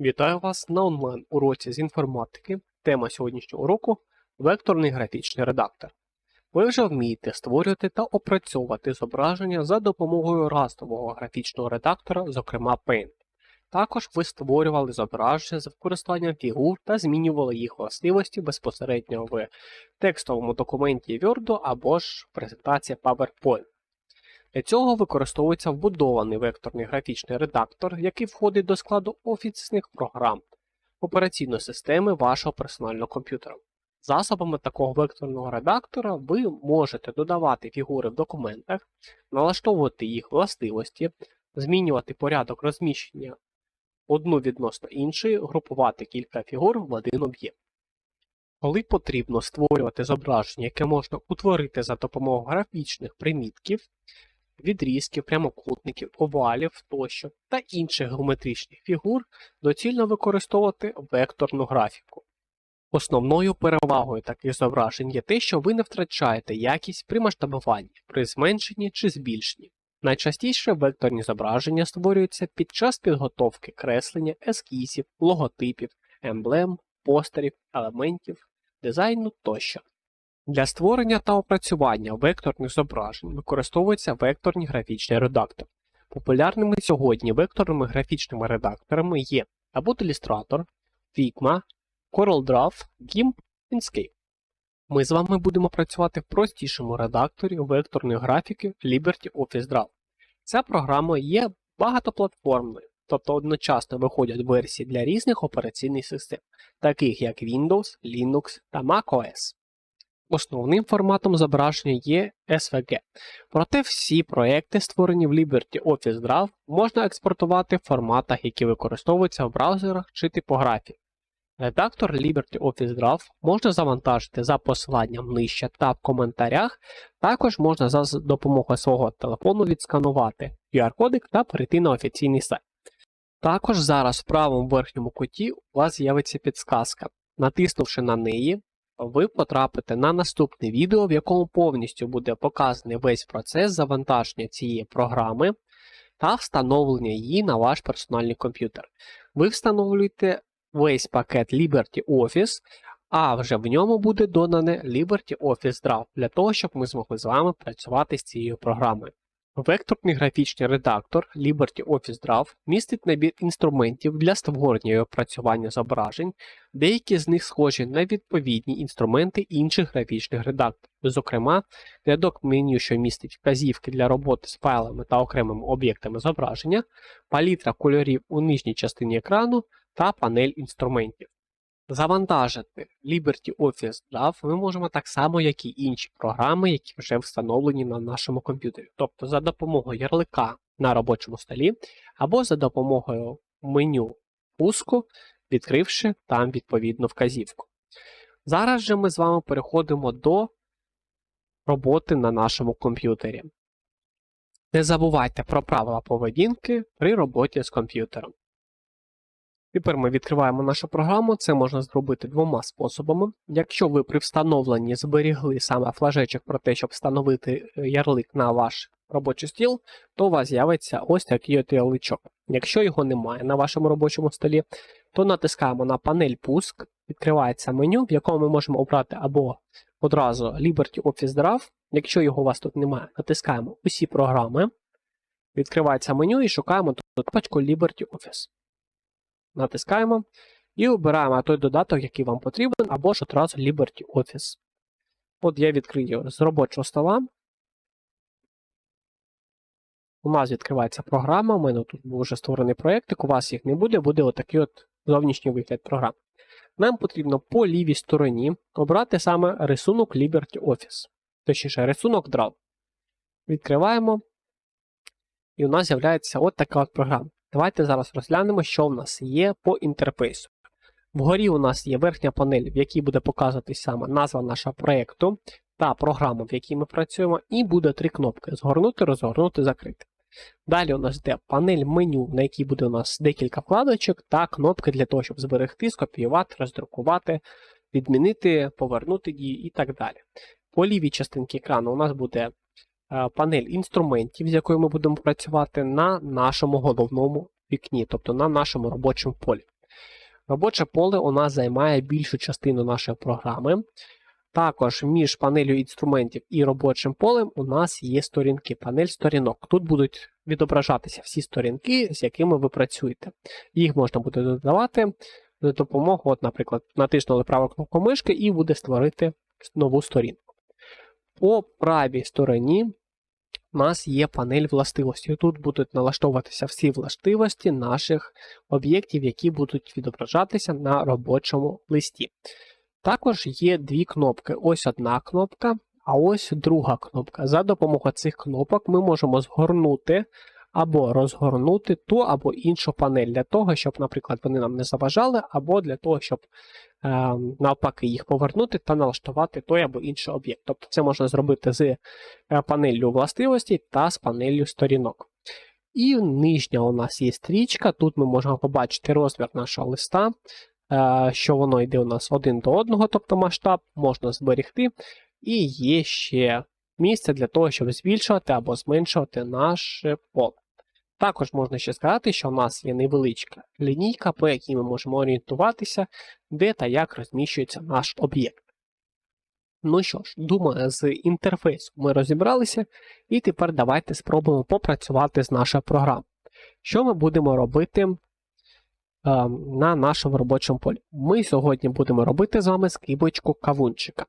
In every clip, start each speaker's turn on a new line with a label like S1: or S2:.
S1: Вітаю вас на онлайн уроці з інформатики. Тема сьогоднішнього уроку векторний графічний редактор. Ви вже вмієте створювати та опрацьовувати зображення за допомогою растового графічного редактора, зокрема Paint. Також ви створювали зображення з використанням фігур та змінювали їх властивості безпосередньо в текстовому документі Word або ж презентації PowerPoint. Для цього використовується вбудований векторний графічний редактор, який входить до складу офісних програм операційної системи вашого персонального комп'ютера. Засобами такого векторного редактора ви можете додавати фігури в документах, налаштовувати їх властивості, змінювати порядок розміщення одну відносно іншої, групувати кілька фігур в один об'єкт. Коли потрібно створювати зображення, яке можна утворити за допомогою графічних примітків, відрізків, прямокутників, овалів тощо та інших геометричних фігур, доцільно використовувати векторну графіку. Основною перевагою таких зображень є те, що ви не втрачаєте якість при масштабуванні, при зменшенні чи збільшенні. Найчастіше векторні зображення створюються під час підготовки креслення, ескізів, логотипів, емблем, постерів, елементів, дизайну тощо. Для створення та опрацювання векторних зображень використовується векторний графічний редактор. Популярними сьогодні векторними графічними редакторами є Adobe Illustrator, Figma, CorelDRAW, GIMP, Inkscape. Ми з вами будемо працювати в простішому редакторі векторної графіки Liberty Office Draw. Ця програма є багатоплатформною, тобто одночасно виходять версії для різних операційних систем, таких як Windows, Linux та macOS. Основним форматом зображення є SVG. Проте всі проекти, створені в Liberty Office Draw, можна експортувати в форматах, які використовуються в браузерах чи типографії. Редактор Liberty Office Draw можна завантажити за посиланням нижче та в коментарях. Також можна за допомогою свого телефону відсканувати QR-кодик та перейти на офіційний сайт. Також зараз в правому верхньому куті у вас з'явиться підсказка. Натиснувши на неї, ви потрапите на наступне відео, в якому повністю буде показаний весь процес завантаження цієї програми та встановлення її на ваш персональний комп'ютер. Ви встановлюєте весь пакет Liberty Office, а вже в ньому буде додане Liberty Office Draw для того, щоб ми змогли з вами працювати з цією програмою. Векторний графічний редактор Liberty Office Draw містить набір інструментів для створення і опрацювання зображень, деякі з них схожі на відповідні інструменти інших графічних редакторів, зокрема, рядок меню, що містить вказівки для роботи з файлами та окремими об'єктами зображення, палітра кольорів у нижній частині екрану та панель інструментів. Завантажити Liberty Office Draw ми можемо так само, як і інші програми, які вже встановлені на нашому комп'ютері, тобто за допомогою ярлика на робочому столі, або за допомогою меню пуску, відкривши там відповідну вказівку. Зараз же ми з вами переходимо до роботи на нашому комп'ютері. Не забувайте про правила поведінки при роботі з комп'ютером. Тепер ми відкриваємо нашу програму. Це можна зробити двома способами. Якщо ви при встановленні зберігли саме флажечок про те, щоб встановити е, ярлик на ваш робочий стіл, то у вас з'явиться ось такий от ярличок. Якщо його немає на вашому робочому столі, то натискаємо на панель Пуск, відкривається меню, в якому ми можемо обрати або одразу Liberty Office Draw. Якщо його у вас тут немає, натискаємо усі програми, відкривається меню і шукаємо тут пачку Liberty Office натискаємо і обираємо той додаток, який вам потрібен, або ж одразу Liberty Office. От я відкрию з робочого стола. У нас відкривається програма, у мене тут був вже створений проєктик, у вас їх не буде, буде отакий от зовнішній вигляд програми. Нам потрібно по лівій стороні обрати саме рисунок Liberty Office. Точніше, рисунок Draw. Відкриваємо. І у нас з'являється от така от програма. Давайте зараз розглянемо, що в нас є по інтерфейсу. Вгорі у нас є верхня панель, в якій буде показуватись саме назва нашого проєкту та програма, в якій ми працюємо, і буде три кнопки: згорнути, розгорнути, закрити. Далі у нас йде панель меню, на якій буде у нас декілька вкладочок та кнопки для того, щоб зберегти, скопіювати, роздрукувати, відмінити, повернути дії і так далі. По лівій частинці екрану у нас буде панель інструментів, з якою ми будемо працювати на нашому головному вікні, тобто на нашому робочому полі. Робоче поле у нас займає більшу частину нашої програми. Також між панелью інструментів і робочим полем у нас є сторінки, панель сторінок. Тут будуть відображатися всі сторінки, з якими ви працюєте. Їх можна буде додавати за допомогою, от, наприклад, натиснули праву кнопку мишки і буде створити нову сторінку. По правій стороні у нас є панель властивості. Тут будуть налаштовуватися всі властивості наших об'єктів, які будуть відображатися на робочому листі. Також є дві кнопки. Ось одна кнопка, а ось друга кнопка. За допомогою цих кнопок ми можемо згорнути або розгорнути ту або іншу панель для того, щоб, наприклад, вони нам не заважали, або для того, щоб е, навпаки їх повернути та налаштувати той або інший об'єкт. Тобто це можна зробити з е, панеллю властивостей та з панеллю сторінок. І нижня у нас є стрічка. Тут ми можемо побачити розмір нашого листа, е, що воно йде у нас один до одного, тобто масштаб, можна зберегти. І є ще місце для того, щоб збільшувати або зменшувати наше поле. Також можна ще сказати, що у нас є невеличка лінійка, по якій ми можемо орієнтуватися, де та як розміщується наш об'єкт. Ну що ж, думаю, з інтерфейсом ми розібралися, і тепер давайте спробуємо попрацювати з нашою програмою. Що ми будемо робити е, на нашому робочому полі? Ми сьогодні будемо робити з вами скибочку кавунчика.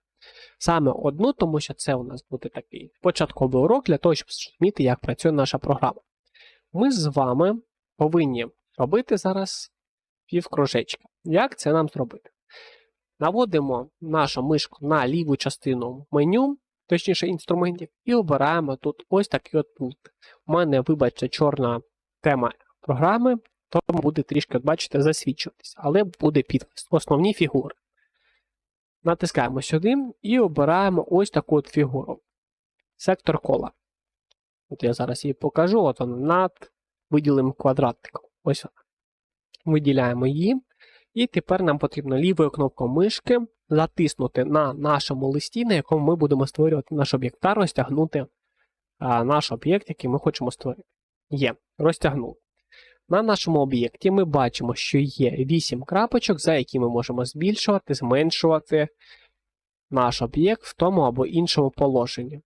S1: Саме одну, тому що це у нас буде такий початковий урок для того, щоб зрозуміти, як працює наша програма. Ми з вами повинні робити зараз півкружечка. Як це нам зробити? Наводимо нашу мишку на ліву частину меню, точніше інструментів, і обираємо тут ось такий от пункт. У мене, вибачте, чорна тема програми, тому буде трішки, от бачите, засвідчуватися, але буде підпис. Основні фігури. Натискаємо сюди і обираємо ось таку от фігуру. Сектор кола. От я зараз її покажу, от вона над виділим квадратиком. Ось вона. Виділяємо її. І тепер нам потрібно лівою кнопкою мишки затиснути на нашому листі, на якому ми будемо створювати наш об'єкт, та розтягнути а, наш об'єкт, який ми хочемо створити. Є, розтягнули. На нашому об'єкті ми бачимо, що є 8 крапочок, за які ми можемо збільшувати, зменшувати наш об'єкт в тому або іншому положенні.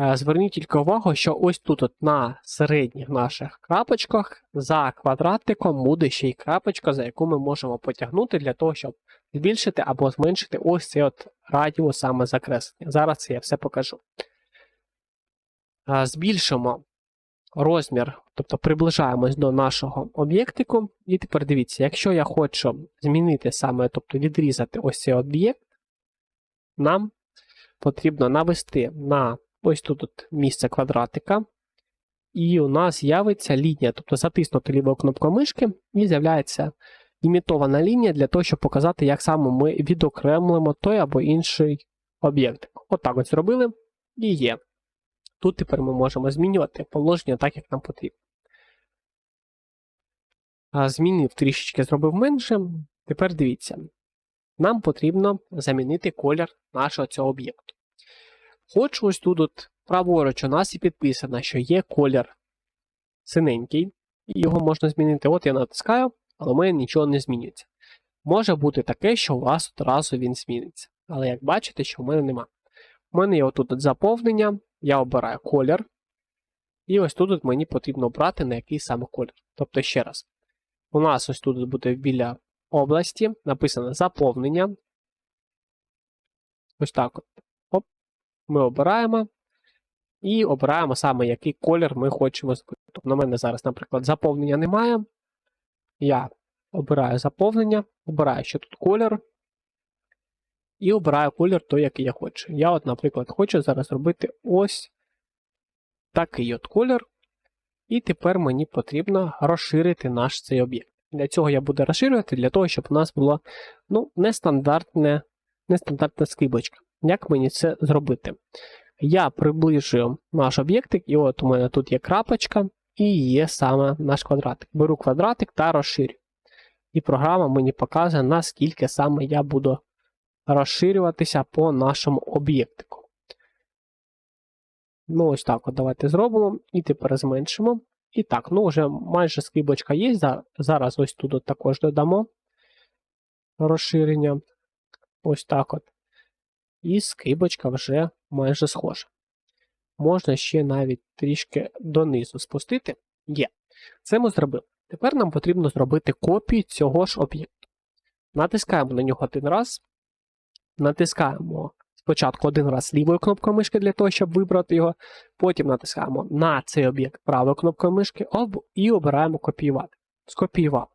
S1: Е, зверніть тільки увагу, що ось тут от на середніх наших крапочках за квадратиком буде ще й крапочка, за яку ми можемо потягнути для того, щоб збільшити або зменшити ось цей от радіус саме закреслення. Зараз це я все покажу. Е, збільшимо розмір, тобто приближаємось до нашого об'єктику. І тепер дивіться, якщо я хочу змінити саме, тобто відрізати ось цей об'єкт, нам потрібно навести на ось тут от місце квадратика. І у нас з'явиться лінія, тобто затиснути лівою кнопкою мишки, і з'являється імітована лінія для того, щоб показати, як саме ми відокремлимо той або інший об'єкт. Отак от зробили і є. Тут тепер ми можемо змінювати положення так, як нам потрібно. Змінив трішечки, зробив менше. Тепер дивіться, нам потрібно замінити колір нашого цього об'єкту. Хоч ось тут от праворуч у нас і підписано, що є колір синенький, і його можна змінити. От я натискаю, але у мене нічого не змінюється. Може бути таке, що у вас одразу він зміниться. Але як бачите, що в мене нема. У мене є отут от заповнення, я обираю колір. І ось тут от мені потрібно обрати на який саме колір. Тобто, ще раз, у нас ось тут буде біля області написано заповнення. Ось так от. Ми обираємо. І обираємо саме, який колір ми хочемо збити. Тобто, на мене зараз, наприклад, заповнення немає. Я обираю заповнення, обираю, що тут колір. І обираю колір той, який я хочу. Я, от, наприклад, хочу зараз зробити ось такий от колір. І тепер мені потрібно розширити наш цей об'єкт. Для цього я буду розширювати, для того, щоб у нас була ну, нестандартна скибочка. Як мені це зробити? Я приближую наш об'єктик, і от у мене тут є крапочка, і є саме наш квадратик. Беру квадратик та розширю. І програма мені показує, наскільки саме я буду розширюватися по нашому об'єктику. Ну, ось так от давайте зробимо. І тепер зменшимо. І так, ну вже майже скибочка є. Зараз ось тут от також додамо. розширення. Ось так от. І скибочка вже майже схожа. Можна ще навіть трішки донизу спустити. Є. Це ми зробили. Тепер нам потрібно зробити копію цього ж об'єкту. Натискаємо на нього один раз. Натискаємо спочатку один раз лівою кнопкою мишки для того, щоб вибрати його. Потім натискаємо на цей об'єкт правою кнопкою мишки і обираємо копіювати. Скопіював.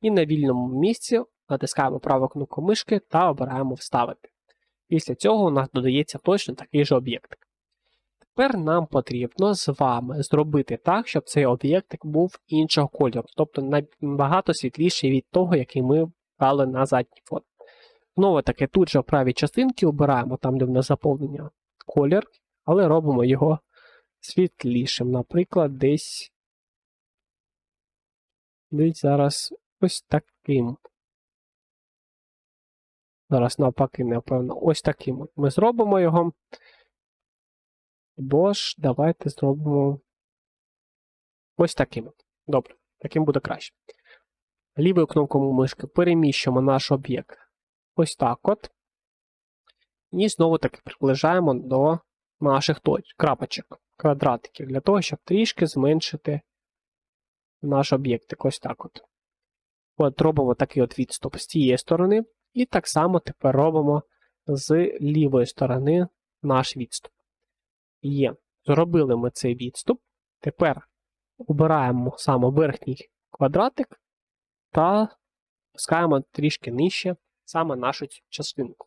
S1: І на вільному місці натискаємо праву кнопку мишки та обираємо вставити. Після цього у нас додається точно такий же об'єктик. Тепер нам потрібно з вами зробити так, щоб цей об'єктик був іншого кольору, тобто набагато світліший від того, який ми брали на задній фото. Знову таки, тут же в правій частинці обираємо там, де в нас заповнення колір, але робимо його світлішим. Наприклад, десь, десь зараз ось таким. Зараз навпаки, напевно, ось таким. Ми зробимо його. Бо ж, давайте зробимо ось таким. Добре, таким буде краще. Лівою кнопкою мишки переміщуємо наш об'єкт ось так от. І знову таки приближаємо до наших точ, крапочок, квадратиків, для того, щоб трішки зменшити наш об'єктик. Ось так от. От робимо такий от відступ з цієї сторони. І так само тепер робимо з лівої сторони наш відступ. Є. Зробили ми цей відступ. Тепер обираємо саме верхній квадратик та пускаємо трішки нижче саме нашу частинку.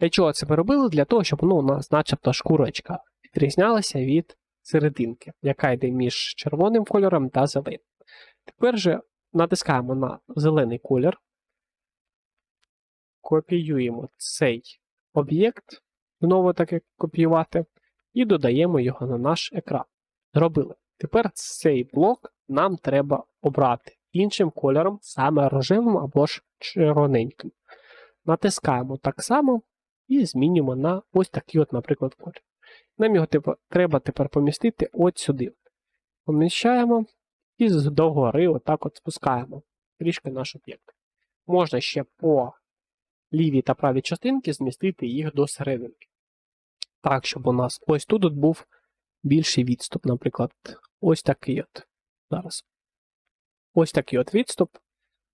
S1: Для чого це ми робили? Для того, щоб ну, у нас начебто шкурочка відрізнялася від серединки, яка йде між червоним кольором та зеленим. Тепер же натискаємо на зелений колір, копіюємо цей об'єкт, знову таки копіювати, і додаємо його на наш екран. Зробили. Тепер цей блок нам треба обрати іншим кольором, саме рожевим або ж червоненьким. Натискаємо так само і змінюємо на ось такий, от, наприклад, колір. Нам його треба тепер помістити от сюди. Поміщаємо і з догори отак от спускаємо трішки наш об'єкт. Можна ще по лівій та правій частинці змістити їх до серединки. Так, щоб у нас ось тут був більший відступ, наприклад, ось такий от. Зараз. Ось такий от відступ.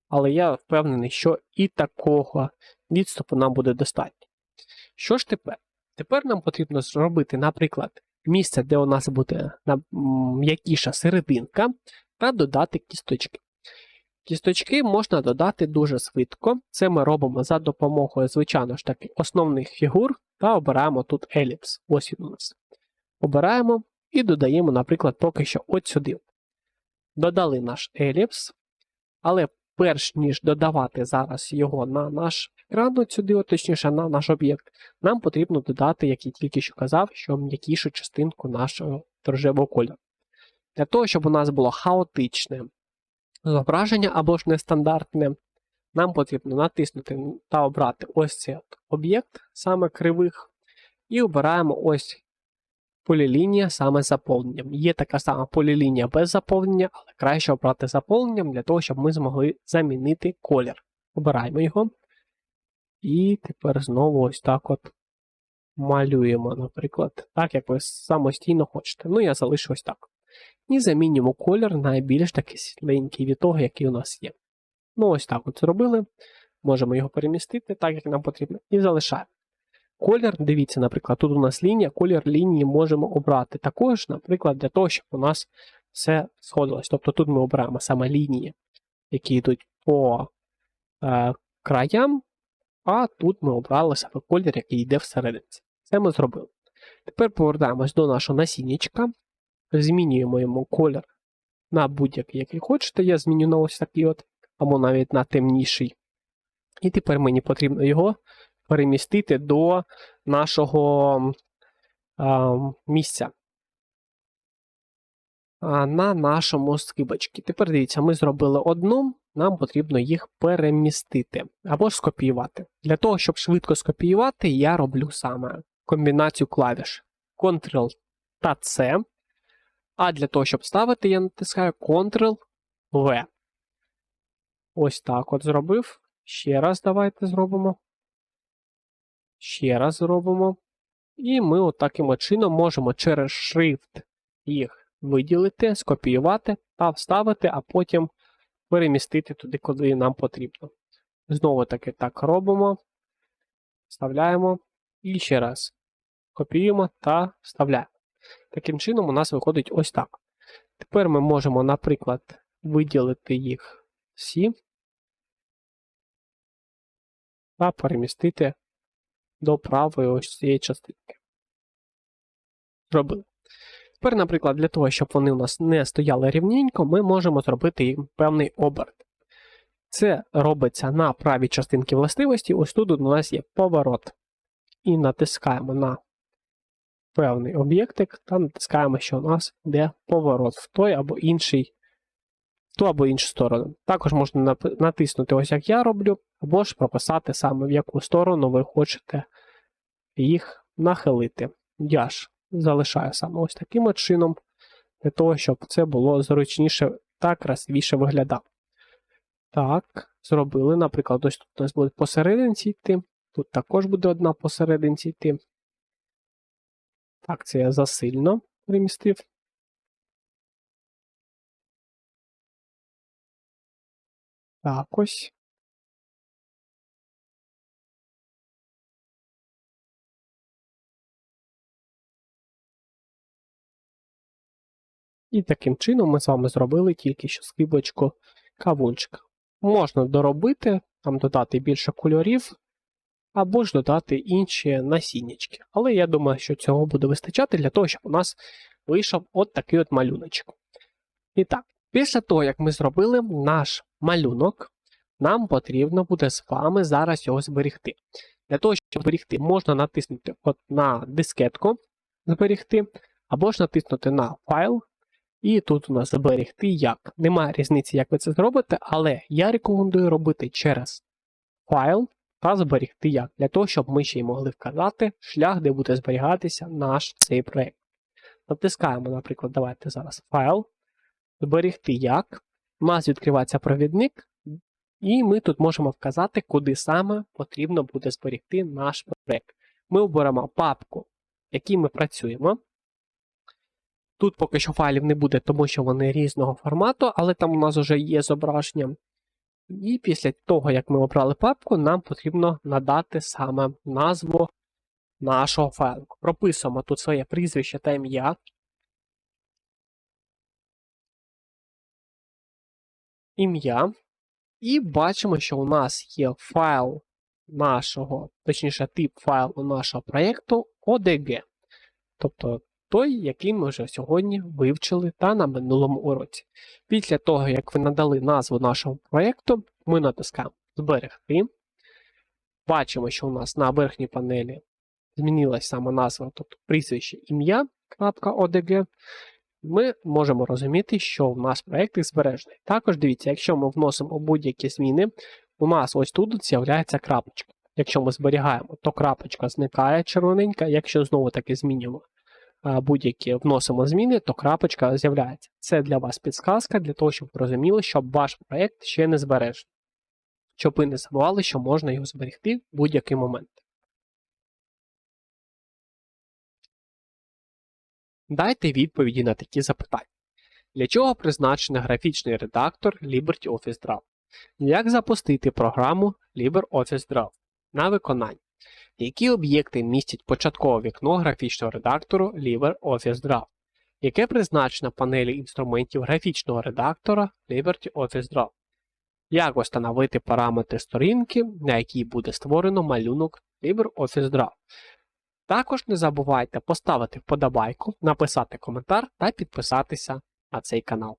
S1: Але я впевнений, що і такого відступу нам буде достатньо. Що ж тепер? Тепер нам потрібно зробити, наприклад, місце, де у нас буде м'якіша серединка, та додати кісточки. Кісточки можна додати дуже швидко. Це ми робимо за допомогою, звичайно ж таки, основних фігур та обираємо тут еліпс. Ось він у нас. Обираємо і додаємо, наприклад, поки що от сюди. Додали наш еліпс, але перш ніж додавати зараз його на наш екран, сюди, точніше на наш об'єкт, нам потрібно додати, як я тільки що казав, що м'якішу частинку нашого рожевого кольору. Для того, щоб у нас було хаотичне зображення або ж нестандартне, нам потрібно натиснути та обрати ось цей об'єкт, саме кривих, і обираємо ось полілінія саме з заповненням. Є така сама полілінія без заповнення, але краще обрати заповненням для того, щоб ми змогли замінити колір. Обираємо його. І тепер знову ось так от малюємо, наприклад, так, як ви самостійно хочете. Ну, я залишу ось так. І замінюємо колір на більш такий світленький від того, який у нас є. Ну, ось так от зробили. Можемо його перемістити, так як нам потрібно, і залишаємо. Колір, дивіться, наприклад, тут у нас лінія, колір лінії можемо обрати. Також, наприклад, для того, щоб у нас все сходилось. Тобто тут ми обираємо саме лінії, які йдуть по е, краям, а тут ми обрали саме колір, який йде всередині. Це ми зробили. Тепер повертаємось до нашого насіннячка, змінюємо йому колір на будь-який, який хочете. Я зміню на ось такий от, або навіть на темніший. І тепер мені потрібно його перемістити до нашого а, місця. На нашому скибочці. Тепер дивіться, ми зробили одну, нам потрібно їх перемістити або ж скопіювати. Для того, щоб швидко скопіювати, я роблю саме комбінацію клавіш Ctrl та C. А для того, щоб ставити, я натискаю Ctrl-V. Ось так от зробив. Ще раз давайте зробимо. Ще раз зробимо. І ми от чином можемо через шрифт їх виділити, скопіювати та вставити, а потім перемістити туди, куди нам потрібно. Знову таки так робимо. Вставляємо і ще раз копіюємо та вставляємо. Таким чином, у нас виходить ось так. Тепер ми можемо, наприклад, виділити їх всі та перемістити до правої ось цієї частинки. Зробили. Тепер, наприклад, для того, щоб вони у нас не стояли рівненько, ми можемо зробити їм певний оберт. Це робиться на правій частинці властивості. Ось тут у нас є поворот. І натискаємо на певний об'єктик та натискаємо, що у нас йде поворот в той або інший, ту або іншу сторону. Також можна натиснути, ось як я роблю, або ж прописати саме в яку сторону ви хочете їх нахилити. Я ж залишаю саме ось таким чином, для того, щоб це було зручніше та красивіше виглядало. Так, зробили. Наприклад, ось тут у нас буде посерединці йти. Тут також буде одна посерединці йти. Так, це я засильно перемістив. Так ось. І таким чином ми з вами зробили тільки що скибочку кавунчика. Можна доробити, там додати більше кольорів, або ж додати інші насіннячки. Але я думаю, що цього буде вистачати для того, щоб у нас вийшов от такий от малюночок. І так, після того, як ми зробили наш малюнок, нам потрібно буде з вами зараз його зберігти. Для того, щоб зберігти, можна натиснути от на дискетку зберігти, або ж натиснути на файл. І тут у нас зберігти як. Немає різниці, як ви це зробите, але я рекомендую робити через файл та зберігти як, для того, щоб ми ще й могли вказати шлях, де буде зберігатися наш цей проєкт. Натискаємо, наприклад, давайте зараз файл, зберігти як. У нас відкривається провідник, і ми тут можемо вказати, куди саме потрібно буде зберігти наш проєкт. Ми оберемо папку, в якій ми працюємо. Тут поки що файлів не буде, тому що вони різного формату, але там у нас вже є зображення. І після того, як ми обрали папку, нам потрібно надати саме назву нашого файлу. Прописуємо тут своє прізвище та ім'я. Ім'я. І бачимо, що у нас є файл нашого, точніше, тип файлу нашого проєкту ODG. Тобто той, який ми вже сьогодні вивчили та на минулому уроці. Після того, як ви надали назву нашого проєкту, ми натискаємо Зберегти. Бачимо, що у нас на верхній панелі змінилася саме назва, тобто прізвище ім'я.odg. Ми можемо розуміти, що в нас проєкт збережений. Також дивіться, якщо ми вносимо будь-які зміни, у нас ось тут з'являється крапочка. Якщо ми зберігаємо, то крапочка зникає червоненька, якщо знову таки змінюємо будь-які вносимо зміни, то крапочка з'являється. Це для вас підсказка, для того, щоб ви розуміли, що ваш проєкт ще не збережений. Щоб ви не забували, що можна його зберегти в будь-який момент. Дайте відповіді на такі запитання. Для чого призначений графічний редактор LibreOffice Draw? Як запустити програму LibreOffice Draw на виконання? Які об'єкти містять початкове вікно графічного редактору LibreOffice Draw? Яке призначено панелі інструментів графічного редактора LibreOffice Draw? Як встановити параметри сторінки, на якій буде створено малюнок LibreOffice Draw? Також не забувайте поставити вподобайку, написати коментар та підписатися на цей канал.